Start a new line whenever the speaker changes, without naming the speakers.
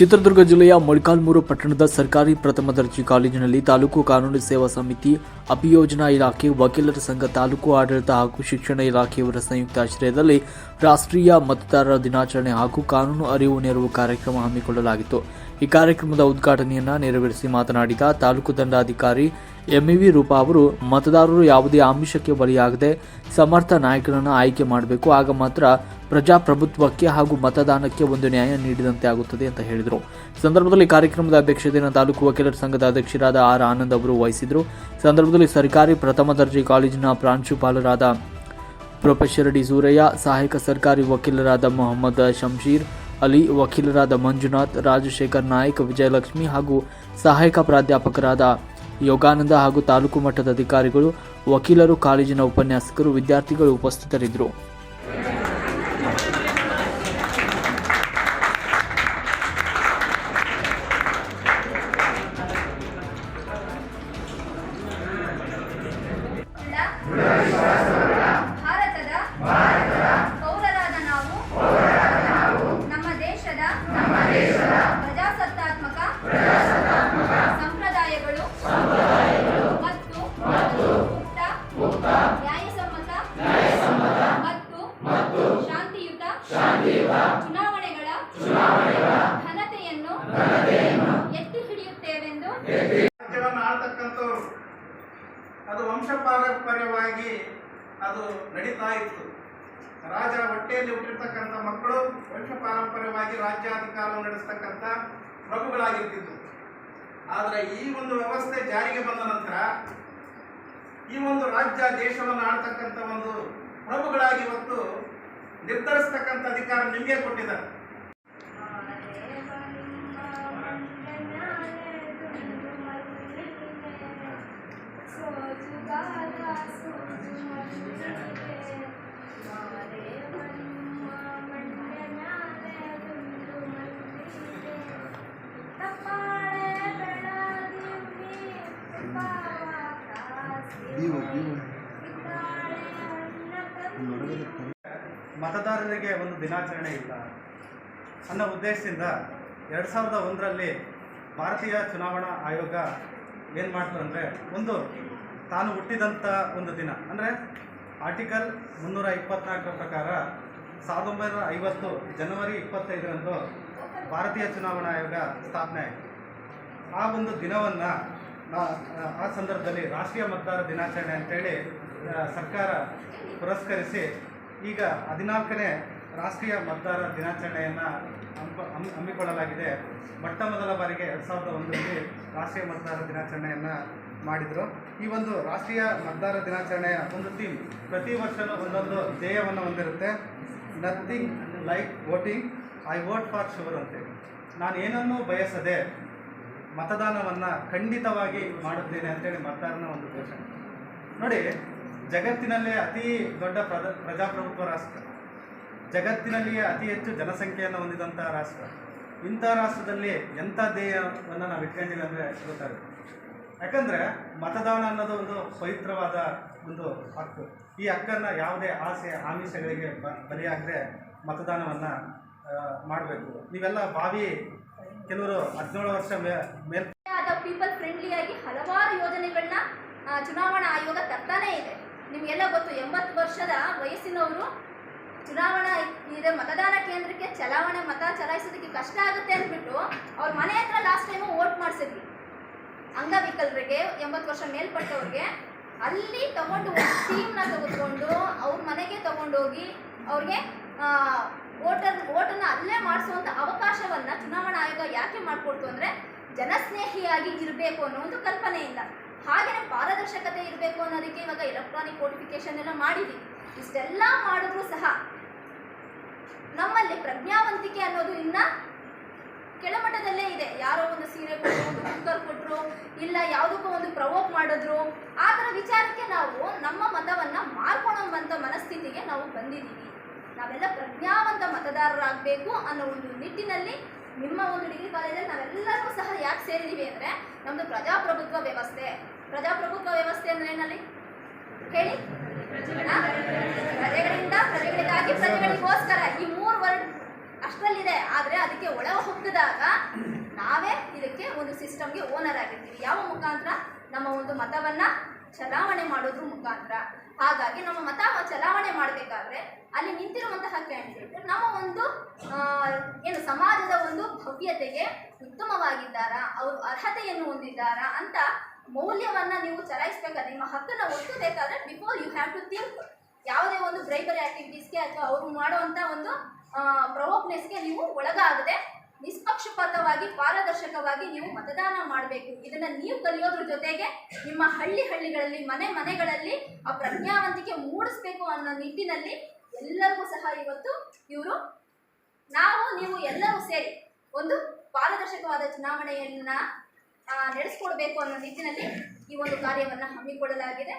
ಚಿತ್ರದುರ್ಗ ಜಿಲ್ಲೆಯ ಮೊಳಕಾಲ್ಮೂರು ಪಟ್ಟಣದ ಸರ್ಕಾರಿ ಪ್ರಥಮ ದರ್ಜೆ ಕಾಲೇಜಿನಲ್ಲಿ ತಾಲೂಕು ಕಾನೂನು ಸೇವಾ ಸಮಿತಿ ಅಭಿಯೋಜನಾ ಇಲಾಖೆ ವಕೀಲರ ಸಂಘ, ತಾಲೂಕು ಆಡಳಿತ ಹಾಗೂ ಶಿಕ್ಷಣ ಇಲಾಖೆಯವರ ಸಂಯುಕ್ತ ಆಶ್ರಯದಲ್ಲಿ ರಾಷ್ಟ್ರೀಯ ಮತದಾರರ ದಿನಾಚರಣೆ ಹಾಗೂ ಕಾನೂನು ಅರಿವು ನೆರವು ಕಾರ್ಯಕ್ರಮ ಹಮ್ಮಿಕೊಳ್ಳಲಾಗಿತ್ತು. ಈ ಕಾರ್ಯಕ್ರಮದ ಉದ್ಘಾಟನೆಯನ್ನ ನೆರವೇರಿಸಿ ಮಾತನಾಡಿದ ತಾಲೂಕು ದಂಡಾಧಿಕಾರಿ ಎಂಇವಿ ರೂಪಾ ಅವರು, ಮತದಾರರು ಯಾವುದೇ ಆಮಿಷಕ್ಕೆ ಬಲಿಯಾಗದೆ ಸಮರ್ಥ ನಾಯಕರನ್ನು ಆಯ್ಕೆ ಮಾಡಬೇಕು, ಆಗ ಮಾತ್ರ ಪ್ರಜಾಪ್ರಭುತ್ವಕ್ಕೆ ಹಾಗೂ ಮತದಾನಕ್ಕೆ ಒಂದು ನ್ಯಾಯ ನೀಡಿದಂತೆ ಆಗುತ್ತದೆ ಅಂತ ಹೇಳಿದರು. ಸಂದರ್ಭದಲ್ಲಿ ಕಾರ್ಯಕ್ರಮದ ಅಧ್ಯಕ್ಷತೆಯನ್ನು ತಾಲೂಕು ವಕೀಲರ ಸಂಘದ ಅಧ್ಯಕ್ಷರಾದ ಆರ್ ಆನಂದ್ ಅವರು ವಹಿಸಿದರು. ಸಂದರ್ಭದಲ್ಲಿ ಸರ್ಕಾರಿ ಪ್ರಥಮ ದರ್ಜೆ ಕಾಲೇಜಿನ ಪ್ರಾಂಶುಪಾಲರಾದ ಪ್ರೊಫೆಸರ್ ಡಿ ಸೂರಯ್ಯ, ಸಹಾಯಕ ಸರ್ಕಾರಿ ವಕೀಲರಾದ ಮೊಹಮ್ಮದ್ ಶಂಶೀರ್ ಅಲಿ, ವಕೀಲರಾದ ಮಂಜುನಾಥ್, ರಾಜಶೇಖರ್ ನಾಯಕ್, ವಿಜಯಲಕ್ಷ್ಮಿ ಹಾಗೂ ಸಹಾಯಕ ಪ್ರಾಧ್ಯಾಪಕರಾದ ಯೋಗಾನಂದ ಹಾಗೂ ತಾಲೂಕು ಮಟ್ಟದ ಅಧಿಕಾರಿಗಳು, ವಕೀಲರು, ಕಾಲೇಜಿನ ಉಪನ್ಯಾಸಕರು, ವಿದ್ಯಾರ್ಥಿಗಳು ಉಪಸ್ಥಿತರಿದ್ದರು.
ಚುನಾವಣೆಗಳ ಘನತೆಯನ್ನು ಎತ್ತಿ ಹಿಡಿಯುತ್ತೇವೆಂದು
ರಾಜ್ಯವನ್ನು ಆಳ್ತಕ್ಕಂಥವ್ರು ಅದು ವಂಶ ಪಾರಂಪರ್ಯವಾಗಿ ಅದು ನಡೀತಾ ಇತ್ತು. ರಾಜ ಹೊಟ್ಟೆಯಲ್ಲಿ ಹುಟ್ಟಿರ್ತಕ್ಕಂಥ ಮಕ್ಕಳು ವಂಶ ಪಾರಂಪರ್ಯವಾಗಿ ರಾಜ್ಯಾಧಿಕಾರವನ್ನು ನಡೆಸ್ತಕ್ಕಂಥ ಪ್ರಭುಗಳಾಗಿರ್ತಿತ್ತು ಆದರೆ ಈ ಒಂದು ವ್ಯವಸ್ಥೆ ಜಾರಿಗೆ ಬಂದ ನಂತರ ಈ ಒಂದು ರಾಜ್ಯ ದೇಶವನ್ನು ಆಳ್ತಕ್ಕಂಥ ಒಂದು ಪ್ರಭುಗಳಾಗಿ ಇವತ್ತು ನಿರ್ಧರಿಸ್ತಕ್ಕಂಥ ಅಧಿಕಾರ ನಿಮಗೆ ಕೊಟ್ಟಿದ್ದಾರೆ. ಮತದಾರರಿಗೆ ಒಂದು ದಿನಾಚರಣೆ ಇಲ್ಲ. ಅನ್ನೋ ಉದ್ದೇಶದಿಂದ ಎರಡು ಸಾವಿರದ ಒಂದರಲ್ಲಿ ಭಾರತೀಯ ಚುನಾವಣಾ ಆಯೋಗ ಏನು ಮಾಡ್ತು ಅಂದರೆ ಒಂದು ತಾನು ಹುಟ್ಟಿದಂಥ ಒಂದು ದಿನ, ಅಂದರೆ ಆರ್ಟಿಕಲ್ ಮುನ್ನೂರ ಇಪ್ಪತ್ನಾಲ್ಕರ ಪ್ರಕಾರ ಸಾವಿರದ ಒಂಬೈನೂರ ಐವತ್ತು ಜನವರಿ ಇಪ್ಪತ್ತೈದರಂದು ಭಾರತೀಯ ಚುನಾವಣಾ ಆಯೋಗ ಸ್ಥಾಪನೆ ಆಯಿತು. ಆ ಒಂದು ದಿನವನ್ನು ಆ ಸಂದರ್ಭದಲ್ಲಿ ರಾಷ್ಟ್ರೀಯ ಮತದಾರ ದಿನಾಚರಣೆ ಅಂತೇಳಿ ಸರ್ಕಾರ ಪುರಸ್ಕರಿಸಿ ಈಗ ಹದಿನಾಲ್ಕನೇ ರಾಷ್ಟ್ರೀಯ ಮತದಾರ ದಿನಾಚರಣೆಯನ್ನು ಹಮ್ಮಿಕ ಹಮ್ಮಿ- ಹಮ್ಮಿಕೊಳ್ಳಲಾಗಿದೆ. ಮೊಟ್ಟ ಮೊದಲ ಬಾರಿಗೆ ಎರಡು ಸಾವಿರದ ಒಂದರಲ್ಲಿ ರಾಷ್ಟ್ರೀಯ ಮತದಾರ ದಿನಾಚರಣೆಯನ್ನು ಮಾಡಿದರು. ಈ ಒಂದು ರಾಷ್ಟ್ರೀಯ ಮತದಾರ ದಿನಾಚರಣೆಯ ಒಂದು ಥೀಮ್ ಪ್ರತಿ ವರ್ಷವೂ ಒಂದೊಂದು ಧ್ಯೇಯವನ್ನು ಹೊಂದಿರುತ್ತೆ. Nothing like voting I vote for sure ಅಂತೇಳಿ ನಾನು ಏನನ್ನೂ ಬಯಸದೆ ಮತದಾನವನ್ನು ಖಂಡಿತವಾಗಿ ಮಾಡುತ್ತೇನೆ ಅಂತೇಳಿ ಮತದಾರನ ಒಂದು ಘೋಷಣೆ. ನೋಡಿ ಜಗತ್ತಿನಲ್ಲೇ ಅತಿ ದೊಡ್ಡ ಪ್ರದ ಪ್ರಜಾಪ್ರಭುತ್ವ ರಾಷ್ಟ್ರ. ಜಗತ್ತಿನಲ್ಲಿಯೇ ಅತಿ ಹೆಚ್ಚು ಜನಸಂಖ್ಯೆಯನ್ನು ಹೊಂದಿದಂಥ ರಾಷ್ಟ್ರ. ಇಂಥ ರಾಷ್ಟ್ರದಲ್ಲಿ ಎಂಥ ಧ್ಯೇಯವನ್ನು ನಾವು ಇಟ್ಕೊಂಡಿಲ್ಲ ಅಂದರೆ ಗೊತ್ತಾಗುತ್ತೆ. ಯಾಕಂದರೆ ಮತದಾನ ಅನ್ನೋದು ಒಂದು ಪವಿತ್ರವಾದ ಒಂದು ಹಕ್ಕು. ಈ ಹಕ್ಕನ್ನು ಯಾವುದೇ ಆಸೆ, ಆಮಿಷಗಳಿಗೆ ಬಲಿಯಾಗದೆ ಮತದಾನವನ್ನು ಮಾಡಬೇಕು. ನೀವೆಲ್ಲ ಬಾವಿ ಕೆಲವರು ಹದಿನೇಳು ವರ್ಷ ಮೇಲೆ
ಪೀಪಲ್ ಫ್ರೆಂಡ್ಲಿಯಾಗಿ ಹಲವಾರು ಯೋಜನೆಗಳನ್ನ ಚುನಾವಣಾ ಆಯೋಗ ತರ್ತಾನೇ ಇದೆ. ನಿಮಗೆಲ್ಲ ಗೊತ್ತು, ಎಂಬತ್ತು ವರ್ಷದ ವಯಸ್ಸಿನವರು ಚುನಾವಣಾ ಇದೆ, ಮತದಾನ ಕೇಂದ್ರಕ್ಕೆ ಚಲಾವಣೆ, ಮತ ಚಲಾಯಿಸೋದಕ್ಕೆ ಕಷ್ಟ ಆಗುತ್ತೆ ಅಂದ್ಬಿಟ್ಟು ಅವ್ರ ಮನೆ ಹತ್ರ ಲಾಸ್ಟ್ ಟೈಮು ವೋಟ್ ಮಾಡಿಸಿದ್ವಿ. ಅಂಗವಿಕಲರಿಗೆ, ಎಂಬತ್ತು ವರ್ಷ ಮೇಲ್ಪಟ್ಟವ್ರಿಗೆ, ಅಲ್ಲಿ ತಗೊಂಡು ಟೀಮ್ನ ತೆಗೆದುಕೊಂಡು ಅವ್ರ ಮನೆಗೆ ತಗೊಂಡೋಗಿ ಅವ್ರಿಗೆ ವೋಟರ್, ವೋಟನ್ನು ಅಲ್ಲೇ ಮಾಡಿಸುವಂಥ ಅವಕಾಶವನ್ನು ಚುನಾವಣಾ ಆಯೋಗ ಯಾಕೆ ಮಾಡಿಕೊಡ್ತು ಅಂದರೆ, ಜನಸ್ನೇಹಿಯಾಗಿ ಇರಬೇಕು ಅನ್ನೋ ಒಂದು ಕಲ್ಪನೆಯಿಂದ. ಪಾರದರ್ಶಕತೆ ಇರಬೇಕು ಅನ್ನೋದಕ್ಕೆ ಇವಾಗ ಎಲೆಕ್ಟ್ರಾನಿಕ್ ನೋಟಿಫಿಕೇಶನ್ ಎಲ್ಲ ಮಾಡಿದ್ದೀವಿ ಇಷ್ಟೆಲ್ಲ ಮಾಡಿದ್ರು ಸಹ ನಮ್ಮಲ್ಲಿ ಪ್ರಜ್ಞಾವಂತಿಕೆ ಅನ್ನೋದು ಇನ್ನ ಕೆಳಮಟ್ಟದಲ್ಲೇ ಇದೆ. ಯಾರೋ ಒಂದು ಸೀರೆ ಕೊಟ್ಟರು ಒಂದು ಕುಕ್ಕರ್ ಕೊಟ್ಟರು ಇಲ್ಲ ಯಾವುದಕ್ಕೋ ಒಂದು ಪ್ರವೋಕ್ ಮಾಡಿದ್ರು. ಆ ಥರ ವಿಚಾರಕ್ಕೆ ನಾವು ನಮ್ಮ ಮತವನ್ನು ಮಾರ್ಕೊಳ್ಳುವಂಥ ಮನಸ್ಥಿತಿಗೆ ನಾವು ಬಂದಿದ್ದೀವಿ. ನಾವೆಲ್ಲ ಪ್ರಜ್ಞಾವಂತ ಮತದಾರರಾಗಬೇಕು ಅನ್ನೋ ಒಂದು ನಿಟ್ಟಿನಲ್ಲಿ ನಿಮ್ಮ ಒಂದು ಡಿಗ್ರಿ ಕಾಲೇಜಲ್ಲಿ ನಾವೆಲ್ಲರೂ ಸಹ ಯಾಕೆ ಸೇರಿದ್ದೀವಿ ಅಂದರೆ ನಮ್ಮದು ಪ್ರಜಾಪ್ರಭುತ್ವ ವ್ಯವಸ್ಥೆ. ಪ್ರಜಾಪ್ರಭುತ್ವ ವ್ಯವಸ್ಥೆ ಅಂದ್ರೆ ಏನಲ್ಲಿ ಹೇಳಿ? ಪ್ರಜೆಗಳಿಂದ ಪ್ರಜೆಗಳಿಗಾಗಿ ಪ್ರಜೆಗಳಿಗೋಸ್ಕರ ಈ ಮೂರು ವರ್ಡ್ ಅಷ್ಟರಲ್ಲಿದೆ. ಆದರೆ ಅದಕ್ಕೆ ಒಳ ಹೊಕ್ಕಿದಾಗ ನಾವೇ ಇದಕ್ಕೆ ಒಂದು ಸಿಸ್ಟಮ್ಗೆ ಓನರ್ ಆಗಿರ್ತೀವಿ. ಯಾವ ಮುಖಾಂತರ? ನಮ್ಮ ಒಂದು ಮತವನ್ನ ಚಲಾವಣೆ ಮಾಡೋದ್ರ ಮುಖಾಂತರ. ಹಾಗಾಗಿ ನಮ್ಮ ಮತ ಚಲಾವಣೆ ಮಾಡಬೇಕಾದ್ರೆ ಅಲ್ಲಿ ನಿಂತಿರುವಂತಹ ಕ್ಯಾಂಡಿಡೇಟ್ ನಮ್ಮ ಒಂದು ಏನು ಸಮಾಜದ ಒಂದು ಭವ್ಯತೆಗೆ ಉತ್ತಮವಾಗಿದ್ದಾರಾ? ಅವರು ಅರ್ಹತೆಯನ್ನು ಹೊಂದಿದ್ದಾರಾ ಅಂತ ಮೌಲ್ಯವನ್ನ ನೀವು ಚಲಾಯಿಸ್ಬೇಕಾದ್ರೆ, ನಿಮ್ಮ ಹಕ್ಕನ್ನು ಒತ್ತಬೇಕಾದ್ರೆ before you have to think ಯಾವುದೇ ಒಂದು ಬ್ರೈಬರಿ ಆಕ್ಟಿವಿಟೀಸ್ಗೆ ಅಥವಾ ಅವರು ಮಾಡುವಂಥ ಒಂದು ಪ್ರವೋಕ್ನೆಸ್ಗೆ ನೀವು ಒಳಗಾಗದೆ, ನಿಷ್ಪಕ್ಷಪಾತವಾಗಿ, ಪಾರದರ್ಶಕವಾಗಿ ನೀವು ಮತದಾನ ಮಾಡಬೇಕು. ಇದನ್ನ ನೀವು ಕಲಿಯೋದ್ರ ಜೊತೆಗೆ ನಿಮ್ಮ ಹಳ್ಳಿ ಹಳ್ಳಿಗಳಲ್ಲಿ, ಮನೆ ಮನೆಗಳಲ್ಲಿ ಆ ಪ್ರಜ್ಞಾವಂತಿಕೆ ಮೂಡಿಸ್ಬೇಕು ಅನ್ನೋ ನಿಟ್ಟಿನಲ್ಲಿ ಎಲ್ಲರಿಗೂ ಸಹ ಇವತ್ತು ಇವರು, ನಾವು, ನೀವು ಎಲ್ಲರೂ ಸೇರಿ ಒಂದು ಪಾರದರ್ಶಕವಾದ ಚುನಾವಣೆಯನ್ನ ನಡೆಸ್ಕೊಡ್ಬೇಕು ಅನ್ನೋ ನಿಟ್ಟಿನಲ್ಲಿ ಈ ಒಂದು ಕಾರ್ಯವನ್ನು ಹಮ್ಮಿಕೊಳ್ಳಲಾಗಿದೆ.